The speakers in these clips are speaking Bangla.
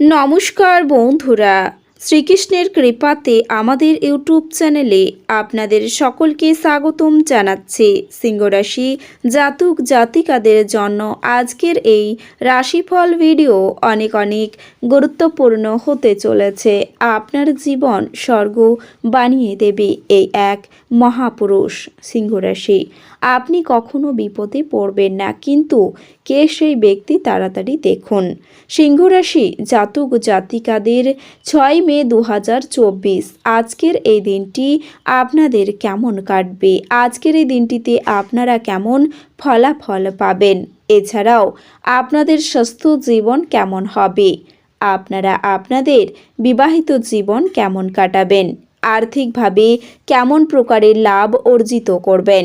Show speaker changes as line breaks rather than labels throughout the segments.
নমস্কার বন্ধুরা, শ্রীকৃষ্ণের কৃপাতে আমাদের ইউটিউব চ্যানেলে আপনাদের সকলকে স্বাগতম জানাচ্ছি। সিংহরাশি জাতক জাতিকাদের জন্য আজকের এই রাশিফল ভিডিও অনেক অনেক গুরুত্বপূর্ণ হতে চলেছে। আপনার জীবন স্বর্গ বানিয়ে দেবে এই এক মহাপুরুষ সিংহরাশি। আপনি কখনো বিপদে পড়বেন না, কিন্তু কে সেই ব্যক্তি তাড়াতাড়ি দেখুন। সিংহরাশি, জাতক জাতিকাদের ছয় মে দু হাজার চব্বিশ। আজকের এই দিনটি আপনাদের কেমন কাটবে? আজকের এই দিনটিতে আপনারা কেমন ফলাফল পাবেন? এছাড়াও আপনাদের স্বাস্থ্য জীবন কেমন হবে? আপনারা আপনাদের বিবাহিত জীবন কেমন কাটাবেন? আর্থিকভাবে কেমন প্রকারের লাভ অর্জিত করবেন?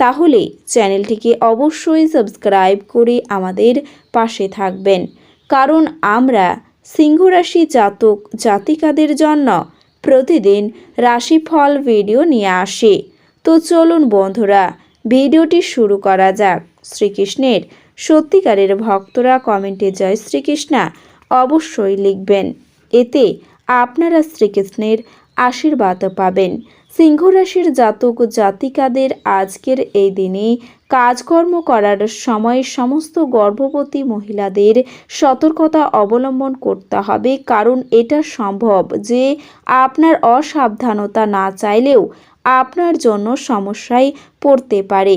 তাহলে চ্যানেলটিকে অবশ্যই সাবস্ক্রাইব করে আমাদের পাশে থাকবেন। কারণ আমরা সিংহরাশি জাতক জাতিকাদের জন্য প্রতিদিন রাশিফল ভিডিও নিয়ে আসি। তো চলুন বন্ধুরা, ভিডিওটি শুরু করা যাক। শ্রীকৃষ্ণের সত্যিকারের ভক্তরা কমেন্টে জয় শ্রীকৃষ্ণা অবশ্যই লিখবেন। এতে আপনারা শ্রীকৃষ্ণের আশীর্বাদ পাবেন। সিংহ রাশির জাতক জাতিকাদের আজকের এই দিনে কাজকর্ম করার সময় সমস্ত গর্ভবতী মহিলাদের সতর্কতা অবলম্বন করতে হবে। কারণ এটা সম্ভব যে আপনার অসাবধানতা না চাইলেও আপনার জন্য সমস্যায় পড়তে পারে।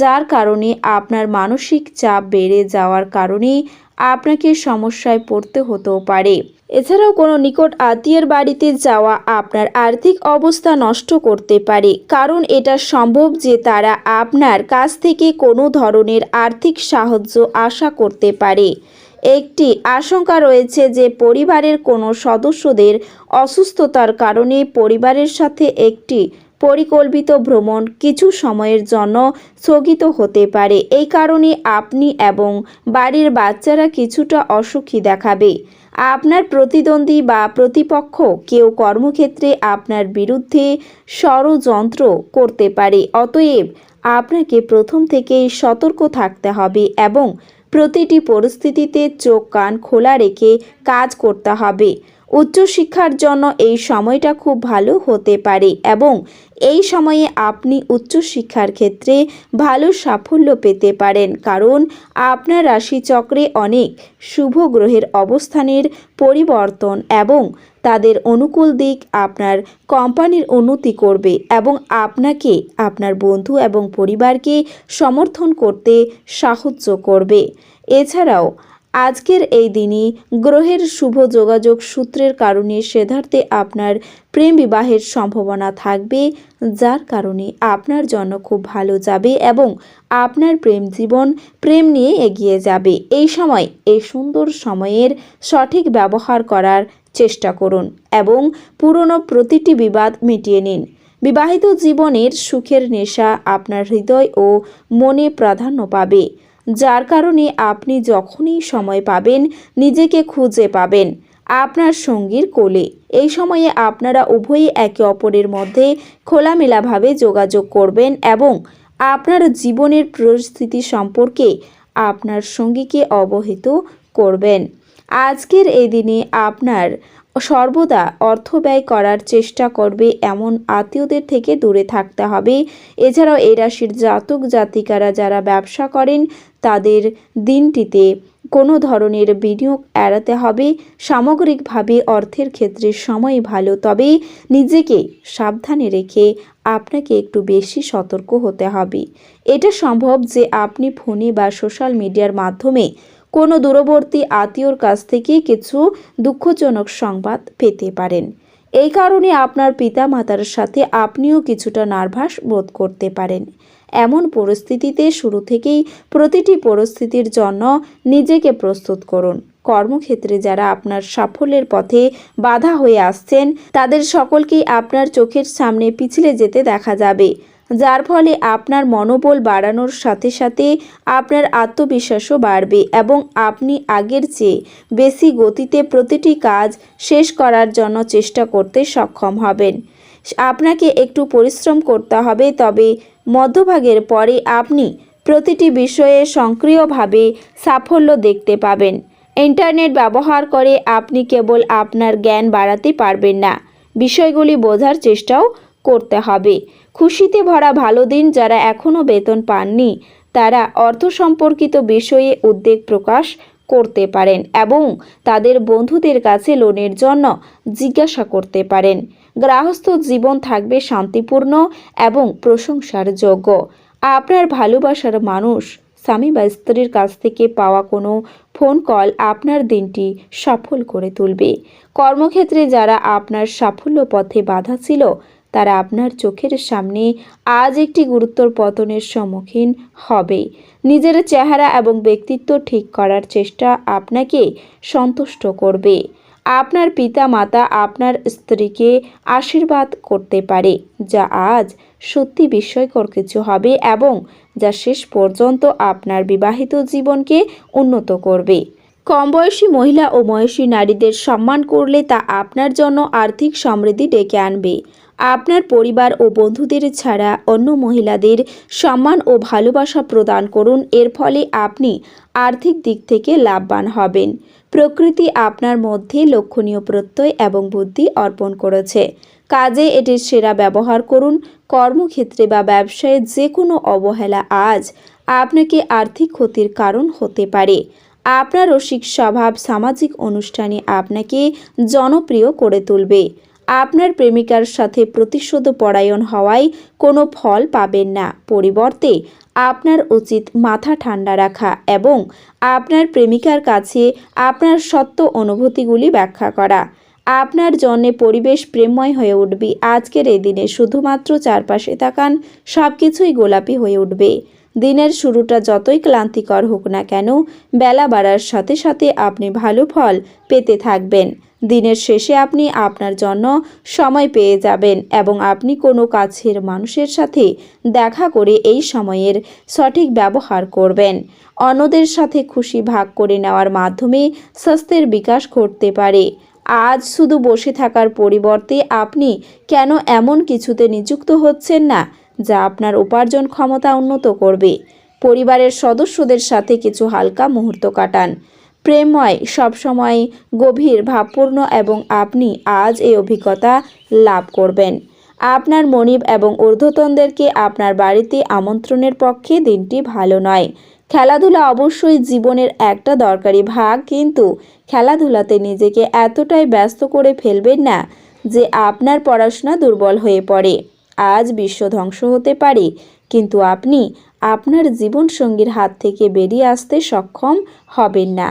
যার কারণে আপনার মানসিক চাপ বেড়ে যাওয়ার কারণে আপনাকে সমস্যায় পড়তে হতেও পারে। এছাড়াও কোনো নিকট আত্মীয়ের বাড়িতে যাওয়া আপনার আর্থিক অবস্থা নষ্ট করতে পারে। কারণ এটা সম্ভব যে তারা আপনার কাছ থেকে কোনো ধরনের আর্থিক সাহায্য আশা করতে পারে। একটি আশঙ্কা রয়েছে যে পরিবারের কোনো সদস্যদের অসুস্থতার কারণে পরিবারের সাথে একটি পরিকল্পিত ভ্রমণ কিছু সময়ের জন্য স্থগিত হতে পারে। এই কারণে আপনি এবং বাড়ির বাচ্চারা কিছুটা অসুখী দেখাবে। আপনার প্রতিদ্বন্দ্বী বা প্রতিপক্ষ কেউ কর্মক্ষেত্রে আপনার বিরুদ্ধে ষড়যন্ত্র করতে পারে। অতএব আপনাকে প্রথম থেকেই সতর্ক থাকতে হবে এবং প্রতিটি পরিস্থিতিতে চোখ কান খোলা রেখে কাজ করতে হবে। উচ্চশিক্ষার জন্য এই সময়টা খুব ভালো হতে পারে এবং এই সময়ে আপনি উচ্চশিক্ষার ক্ষেত্রে ভালো সাফল্য পেতে পারেন। কারণ আপনার রাশিচক্রে অনেক শুভ গ্রহের অবস্থানের পরিবর্তন এবং তাদের অনুকূল দিক আপনার কোম্পানির উন্নতি করবে এবং আপনাকে আপনার বন্ধু এবং পরিবারকে সমর্থন করতে সাহায্য করবে। এছাড়াও আজকের এই দিনই গ্রহের শুভ যোগাযোগ সূত্রের কারণে সেধার্থে আপনার প্রেম বিবাহের সম্ভাবনা থাকবে, যার কারণে আপনার জন্য খুব ভালো যাবে এবং আপনার প্রেম জীবন প্রেম নিয়ে এগিয়ে যাবে। এই সময়, এই সুন্দর সময়ের সঠিক ব্যবহার করার চেষ্টা করুন এবং পুরনো প্রতিটি বিবাদ মিটিয়ে নিন। বিবাহিত জীবনের সুখের নেশা আপনার হৃদয় ও মনে প্রাধান্য পাবে। যার কারণে আপনি যখনই সময় পাবেন, নিজেকে খুঁজে পাবেন আপনার সঙ্গীর কোলে। এই সময়ে আপনারা উভয়ই একে অপরের মধ্যে খোলামেলাভাবে যোগাযোগ করবেন এবং আপনার জীবনের পরিস্থিতি সম্পর্কে আপনার সঙ্গীকে অবহিত করবেন। আজকের এই দিনে আপনার সর্বদা অর্থ ব্যয় করার চেষ্টা করবে এমন আত্মীয়দের থেকে দূরে থাকতে হবে। এছাড়াও এই রাশির জাতক জাতিকারা যারা ব্যবসা করেন, তাদের দিনটিতে কোনো ধরনের বিনিয়োগ এড়াতে হবে। সামগ্রিকভাবে অর্থের ক্ষেত্রে সময় ভালো, তবে নিজেকে সাবধানে রেখে আপনাকে একটু বেশি সতর্ক হতে হবে। এটা সম্ভব যে আপনি ফোনে বা সোশ্যাল মিডিয়ার মাধ্যমে কোনো দূরবর্তী আত্মীয়র কাছ থেকে কিছু দুঃখজনক সংবাদ পেতে পারেন। এই কারণে আপনার পিতা মাতার সাথে আপনিও কিছুটা নার্ভাস বোধ করতে পারেন। এমন পরিস্থিতিতে শুরু থেকেই প্রতিটি পরিস্থিতির জন্য নিজেকে প্রস্তুত করুন। কর্মক্ষেত্রে যারা আপনার সাফল্যের পথে বাধা হয়ে আসছেন, তাদের সকলকেই আপনার চোখের সামনে পিছলে যেতে দেখা যাবে। যার ফলে আপনার মনোবল বাড়ানোর সাথে সাথে আপনার আত্মবিশ্বাসও বাড়বে এবং আপনি আগের চেয়ে বেশি গতিতে প্রতিটি কাজ শেষ করার জন্য চেষ্টা করতে সক্ষম হবেন। আপনাকে একটু পরিশ্রম করতে হবে, তবে মধ্যভাগের পরে আপনি প্রতিটি বিষয়ে সক্রিয়ভাবে সাফল্য দেখতে পাবেন। ইন্টারনেট ব্যবহার করে আপনি কেবল আপনার জ্ঞান বাড়াতে পারবেন না। বিষয়গুলি বোঝার চেষ্টাও করতে হবে। খুশিতে ভরা ভালো দিন যারা এখনও বেতন পাননি, তারা অর্থ সম্পর্কিত বিষয়ে উদ্বেগ প্রকাশ করতে পারেন এবং তাদের বন্ধুদের কাছে লোনের জন্য জিজ্ঞাসা করতে পারেন। গ্রাহস্থ জীবন থাকবে শান্তিপূর্ণ এবং প্রশংসার যোগ্য। আপনার ভালোবাসার মানুষ, স্বামী বা স্ত্রীর কাছ থেকে পাওয়া কোনো ফোন কল আপনার দিনটি সফল করে তুলবে। কর্মক্ষেত্রে যারা আপনার সাফল্য পথে বাধা ছিল তারা আপনার চোখের সামনে আজ একটি গুরুত্বর পতনের সম্মুখীন হবে। নিজের চেহারা এবং ব্যক্তিত্ব ঠিক করার চেষ্টা আপনাকে সন্তুষ্ট করবে। আপনার পিতা মাতা আপনার স্ত্রীকে আশীর্বাদ করতে পারে, যা আজ সত্যি বিস্ময়কর কিছু হবে এবং যা শেষ পর্যন্ত আপনার বিবাহিত জীবনকে উন্নত করবে। কম বয়সী মহিলা ও বয়সী নারীদের সম্মান করলে তা আপনার জন্য আর্থিক সমৃদ্ধি ডেকে আনবে। আপনার পরিবার ও বন্ধুদের ছাড়া অন্য মহিলাদের সম্মান ও ভালোবাসা প্রদান করুন। এর ফলে আপনি আর্থিক দিক থেকে লাভবান হবেন। প্রকৃতি আপনার মধ্যে লক্ষণীয় প্রত্যয় এবং বুদ্ধি অর্পণ করেছে। কাজে এটির সেরা ব্যবহার করুন। কর্মক্ষেত্রে বা ব্যবসায়ে যে কোনো অবহেলা আজ আপনাকে আর্থিক ক্ষতির কারণ হতে পারে। আপনার রসিক স্বভাব সামাজিক অনুষ্ঠানে আপনাকে জনপ্রিয় করে তুলবে। আপনার প্রেমিকার সাথে প্রতিশোধ পরায়ণ হওয়ায় কোনো ফল পাবেন না। পরিবর্তে, আপনার উচিত মাথা ঠান্ডা রাখা এবং আপনার প্রেমিকার কাছে আপনার সত্য অনুভূতিগুলি ব্যাখ্যা করা। আপনার জন্যে পরিবেশ প্রেমময় হয়ে উঠবে। আজকের এই দিনে শুধুমাত্র চারপাশে তাকান সব কিছুই গোলাপি হয়ে উঠবে। দিনের শুরুটা যতই ক্লান্তিকর হোক না কেন, বেলা বাড়ার সাথে সাথে আপনি ভালো ফল পেতে থাকবেন। দিনের শেষে আপনি আপনার জন্য সময় পেয়ে যাবেন এবং আপনি কোনো কাছের মানুষের সাথে দেখা করে এই সময়ের সঠিক ব্যবহার করবেন। অন্যদের সাথে খুশি ভাগ করে নেওয়ার মাধ্যমে স্বাস্থ্যের বিকাশ ঘটতে পারে। আজ শুধু বসে থাকার পরিবর্তে আপনি কেন এমন কিছুতে নিযুক্ত হচ্ছেন না, যা আপনার উপার্জন ক্ষমতা উন্নত করবে? পরিবারের সদস্যদের সাথে কিছু হালকা মুহূর্ত কাটান। প্রেমময়, সবসময় গভীর, ভাবপূর্ণ এবং আপনি আজ এই অভিজ্ঞতা লাভ করবেন। আপনার মনিব এবং ঊর্ধ্বতনদেরকে আপনার বাড়িতে আমন্ত্রণের পক্ষে দিনটি ভালো নয়। খেলাধুলা অবশ্যই জীবনের একটা দরকারি ভাগ, কিন্তু খেলাধুলাতে নিজেকে এতটাই ব্যস্ত করে ফেলবেন না যে আপনার পড়াশোনা দুর্বল হয়ে পড়ে। আজ বিশ্ব ধ্বংস হতে পারে, কিন্তু আপনি আপনার জীবনসঙ্গীর হাত থেকে বেরিয়ে আসতে সক্ষম হবেন না।